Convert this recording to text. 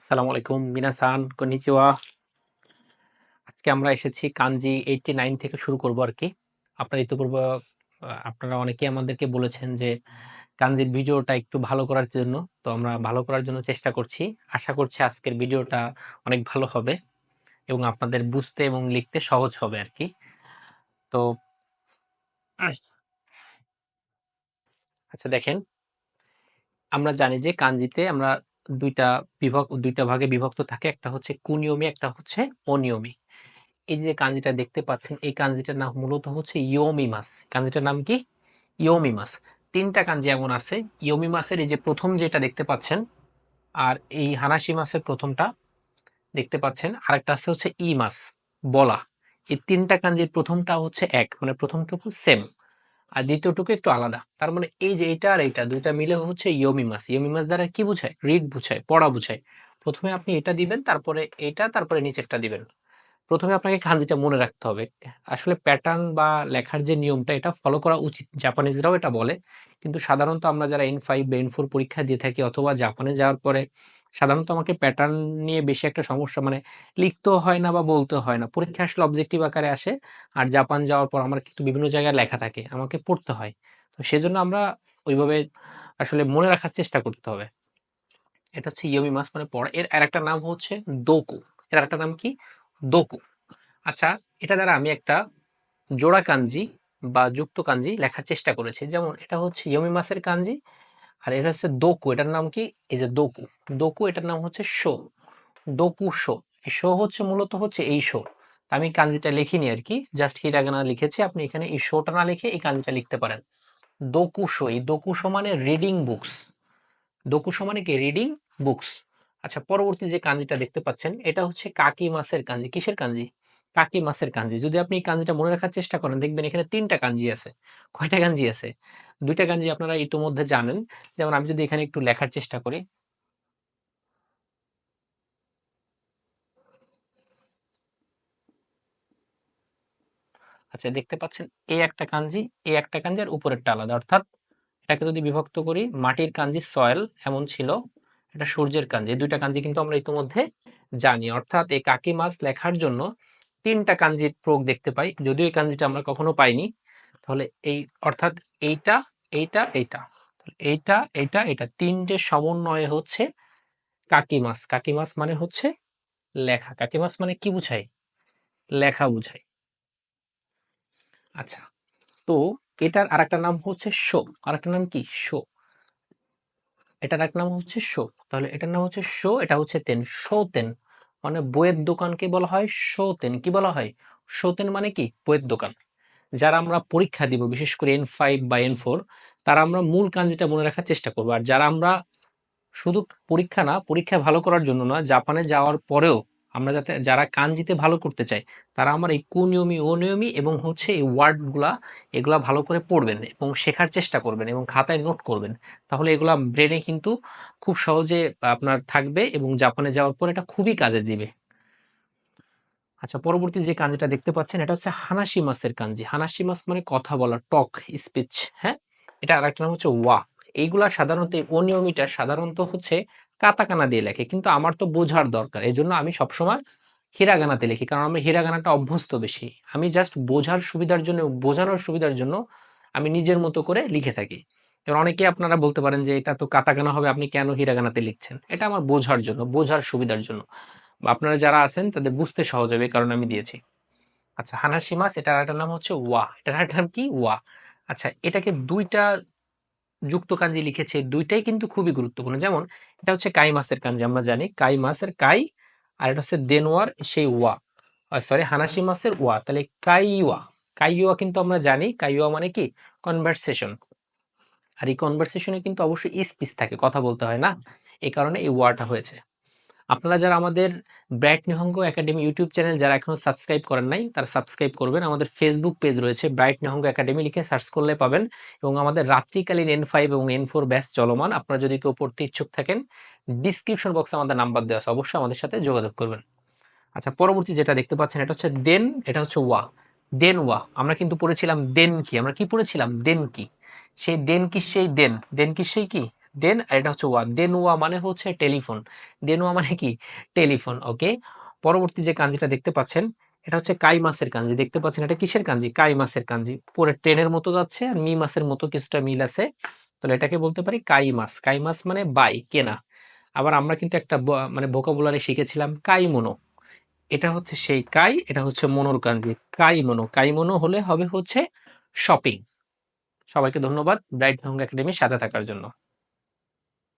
আসসালামু আলাইকুম মিনাসান কনিচিওয়া। আজকে আমরা এসেছি কাঞ্জি এইটটি নাইন থেকে শুরু করব আর কি আপনার ইতিপূর্ব, আপনারা অনেকেই আমাদেরকে বলেছেন যে, কাঞ্জির ভিডিওটা একটু ভালো করার জন্য। তো আমরা ভালো করার জন্য চেষ্টা করছি। আশা করছি আজকের ভিডিওটা অনেক ভালো হবে এবং আপনাদের বুঝতে এবং লিখতে সহজ হবে আর কি তো আচ্ছা দেখেন। আমরা জানি যে কাঞ্জিতে আমরা দুইটা বিভক্ত দুইটা ভাগে বিভক্ত থাকে। একটা হচ্ছে কুনিয়মি, একটা হচ্ছে অনিয়মি। এই যে কাঞ্জিটা দেখতে পাচ্ছেন, এই কাঞ্জিটার নাম মূলত হচ্ছে ইয়োমি মাস কাঞ্জিটার নাম কি? ইয়োমি মাস তিনটা কাঞ্জি এমন আছে। ইয়োমি মাসের এই যে প্রথম যেটা দেখতে পাচ্ছেন, আর এই হানাসি মাসের প্রথমটা দেখতে পাচ্ছেন, আরেকটা আছে হচ্ছে ই মাস বলা। এই তিনটা কাঞ্জির প্রথমটা হচ্ছে এক মানে প্রথমটুকু সেম আর দ্বিতীয়টুকু একটু আলাদা। তার মানে এই যে এটা আর এটা দুইটা মিলে হচ্ছে ইয়োমি মাস। ইয়োমি মাস দ্বারা কি বুঝায়? রিড বুঝায়, পড়া বুঝায়। প্রথমে আপনি এটা দিবেন, তারপরে এটা, তারপরে নিচেরটা দিবেন। প্রথমে আপনাকে কাঞ্জিটা মনে রাখতে হবে। আসলে প্যাটার্ন বা লেখার যে নিয়মটা, এটা ফলো করা উচিত। জাপানিজরাও এটা বলে। কিন্তু সাধারণত আমরা যারা এন ফাইভ বা এন ফোর পরীক্ষা দিয়ে থাকি অথবা জাপানে যাওয়ার পরে সাধারণত আমাকে প্যাটার্ন নিয়ে বেশি একটা সমস্যা মানে লিখতেও হয় না বা বলতে হয় না। পরীক্ষা আসলে অবজেক্টিভ আকারে আসে। আর জাপান যাওয়ার পর আমার কিন্তু বিভিন্ন জায়গায় লেখা থাকে, আমাকে পড়তে হয়। তো সেজন্য আমরা ওইভাবে আসলে মনে রাখার চেষ্টা করতে হবে। এটা হচ্ছে ইয়মি মাস মানে পড়া। এর আর একটা নাম হচ্ছে দোকু এর একটা নাম কি? দোকু আচ্ছা এটা দ্বারা আমি একটা জোড়া কাঞ্জি বা যুক্ত কাঞ্জি লেখার চেষ্টা করেছি। যেমন এটা হচ্ছে ইয়মি মাসের কাঞ্জি আর এটা হচ্ছে দোকু, এটার নাম কি? এই যে দোকু। দোকু, এটার নাম হচ্ছে শো। দোকু শো। এই শো হচ্ছে মূলত হচ্ছে এই শো। আমি কাঞ্জিটা লিখিনি আর কি, জাস্ট হিরাগানা লিখেছি, আপনি এখানে এই শোটা না লিখে এই কাঞ্জিটা লিখতে পারেন। দোকুশো এই দোকুশো মানে রিডিং বুকস দোকুশো মানে কি? রিডিং বুকস আচ্ছা পরবর্তী যে কাঞ্জিটা দেখতে পাচ্ছেন, এটা হচ্ছে কাকি মাসের কাঞ্জি। কিসের কাঞ্জি? কাকি মাছের কাঞ্জি। যদি আপনি কাঞ্জিটা মনে রাখার চেষ্টা করেন, দেখবেন এখানে তিনটা কাঞ্জি আছে, কয়টা কাঞ্জি আছে? দুইটা কাঞ্জি আপনারা ইতিমধ্যে জানেন। যেমন আমি যদি এখানে একটু লেখার চেষ্টা করি। আচ্ছা দেখতে পাচ্ছেন এই একটা কাঞ্জি এই একটা কাঞ্জি আর উপরেরটা আলাদা। অর্থাৎ এটাকে যদি বিভক্ত করি, মাটির কাঞ্জি সয়েল এমন ছিল, এটা সূর্যের কাঞ্জি। দুইটা কাঞ্জি কিন্তু আমরা ইতিমধ্যে জানি। অর্থাৎ এই কাকি মাছ লেখার জন্য তিনটা কাঞ্জির প্রয়োগ দেখতে পাই। যদিও এই কাঞ্জিটা আমরা কখনো পাইনি, তাহলে এই, অর্থাৎ এইটা এইটা এইটা এইটা এইটা এটা তিনটে সমন্বয়ে হচ্ছে কাকি মাছ কাকি মাছ মানে হচ্ছে লেখা। কাকি মাছ মানে কি বুঝায়? লেখা বুঝায়। আচ্ছা তো এটার আরেকটা নাম হচ্ছে শো। আরেকটা নাম কি? শো। এটার এক নাম হচ্ছে শো। তাহলে এটার নাম হচ্ছে শো, এটা হচ্ছে তেন। শো তেন। মানে বইয়ের দোকানকে বলা হয়? সৌতেন। কি বলা হয়? সৌতেন মানে কি? বইয়ের দোকান। যারা আমরা পরীক্ষা দিব, বিশেষ করে এন ফাইভ বা এন ফোর তারা আমরা মূল কাঞ্জিটা মনে রাখার চেষ্টা করব। আর যারা আমরা শুধু পরীক্ষা না, পরীক্ষা ভালো করার জন্য না, জাপানে যাওয়ার পরেও আমরা যাতে, যারা কাঞ্জিতে ভালো করতে চাই তারা আমার এই কুনিয়মি, অনিয়মি এবং হচ্ছে এই ওয়ার্ডগুলা, এগুলা ভালো করে পড়বেন এবং শেখার চেষ্টা করবেন এবং খাতায় নোট করবেন। তাহলে এগুলা ব্রেনে কিন্তু খুব সহজে আপনার থাকবে এবং জাপানে যাওয়ার পর এটা খুবই কাজে দিবে। আচ্ছা পরবর্তী যে কাঞ্জিটা দেখতে পাচ্ছেন, এটা হচ্ছে হানাসি মাসের কাঞ্জি। হানাসি মাস মানে কথা বলা, টক, স্পিচ হ্যাঁ? এটা আরেকটা নাম হচ্ছে ওয়া। এইগুলা সাধারণত অনিয়মিটা সাধারণত হচ্ছে কাতাকানা দিয়ে লেখে। কিন্তু আমার তো বোঝার দরকার। এই জন্য আমি সবসময় হিরাগানাতে লিখি। কারণ আমি হিরাগানাটা অভ্যস্ত বেশি। আমি জাস্ট বোঝার সুবিধার জন্য বোঝানোর সুবিধার জন্য আমি নিজের মতো করে লিখে থাকি। এবার অনেকেই আপনারা বলতে পারেন যে, এটা তো কাতাকানা হবে, আপনি কেন হিরাগানাতে লিখছেন? এটা আমার বোঝার জন্য, বোঝার সুবিধার জন্য। বা আপনারা যারা আছেন, তাদের বুঝতে সহজ হবে কারণ আমি দিয়েছি। আচ্ছা হানাসি মাছ এটার একটা নাম হচ্ছে ওয়া। এটার একটা নাম কি? ওয়া। আচ্ছা এটাকে দুইটা যুক্ত কাঞ্জি লিখেছে, দুইটাই কিন্তু খুবই গুরুত্বপূর্ণ। যেমন এটা হচ্ছে কাই মাসের কাঞ্জি, আমরা জানি। কাই মাসের কাই আর এটা হচ্ছে দেনওয়ার, সেই ওয়া। সরি হানাসি মাসের ওয়া। তাহলে কাইওয়া। কাইওয়া কিন্তু আমরা জানি। কাইওয়া মানে কি? কনভার্সেশন আর এই কনভার্সেশনে কিন্তু অবশ্যই স্পিচ থাকে, কথা বলতে হয় না। এই কারণে এই ওয়াটা হয়েছে। আপনারা যারা আমাদের bright Nihang academy YouTube channel যারা এখনও সাবস্ক্রাইব করেন নাই, তারা সাবস্ক্রাইব করবেন। আমাদের ফেসবুক পেজ রয়েছে ব্রাইট নিহঙ্গ একাডেমি, লিখে সার্চ করলে পাবেন। এবং আমাদের রাত্রিকালীন এন ফাইভ এবং এন ফোর ব্যাচ চলমান। আপনারা যদি কেউ পড়তে ইচ্ছুক থাকেন ডিসক্রিপশন বক্সে আমাদের নাম্বার দেওয়া আছে। অবশ্যই আমাদের সাথে যোগাযোগ করবেন। আচ্ছা পরবর্তী যেটা দেখতে পাচ্ছেন, এটা হচ্ছে দেন, এটা হচ্ছে ওয়া। দেন ওয়া। আমরা কিন্তু পড়েছিলাম দেন কি। আমরা কি পড়েছিলাম? দেন কি। সেই দেন কি, সেই দেন। দেন কি, সেই কি? দেন আর এটা হচ্ছে ওয়া দেন ওয়া মানে হচ্ছে টেলিফোন দেন ওয়া মানে কি? টেলিফোন ওকে পরবর্তী যে কাঞ্জিটা দেখতে পাচ্ছেন, এটা হচ্ছে কাই মাসের কাঞ্জি দেখতে পাচ্ছেন এটা কিসের কাঞ্জি কাই মাসের কাঞ্জি পুরো ট্রেনের মতো যাচ্ছে আর মি মাসের মতো কিছুটা মিল আছে। তাহলে এটাকে বলতে পারি কাই মাস কাই মাস মানে বাই, কেনা। আবার আমরা কিন্তু একটা মানে ভোকাবুলারি শিখেছিলাম কাই মনো এটা হচ্ছে সেই কাই, এটা হচ্ছে মনোর কাঞ্জি কাই মনো কাই মনো হলে হবে হচ্ছে শপিং সবাইকে ধন্যবাদ ব্রাইট ঢং একাডেমির সাথে থাকার জন্য।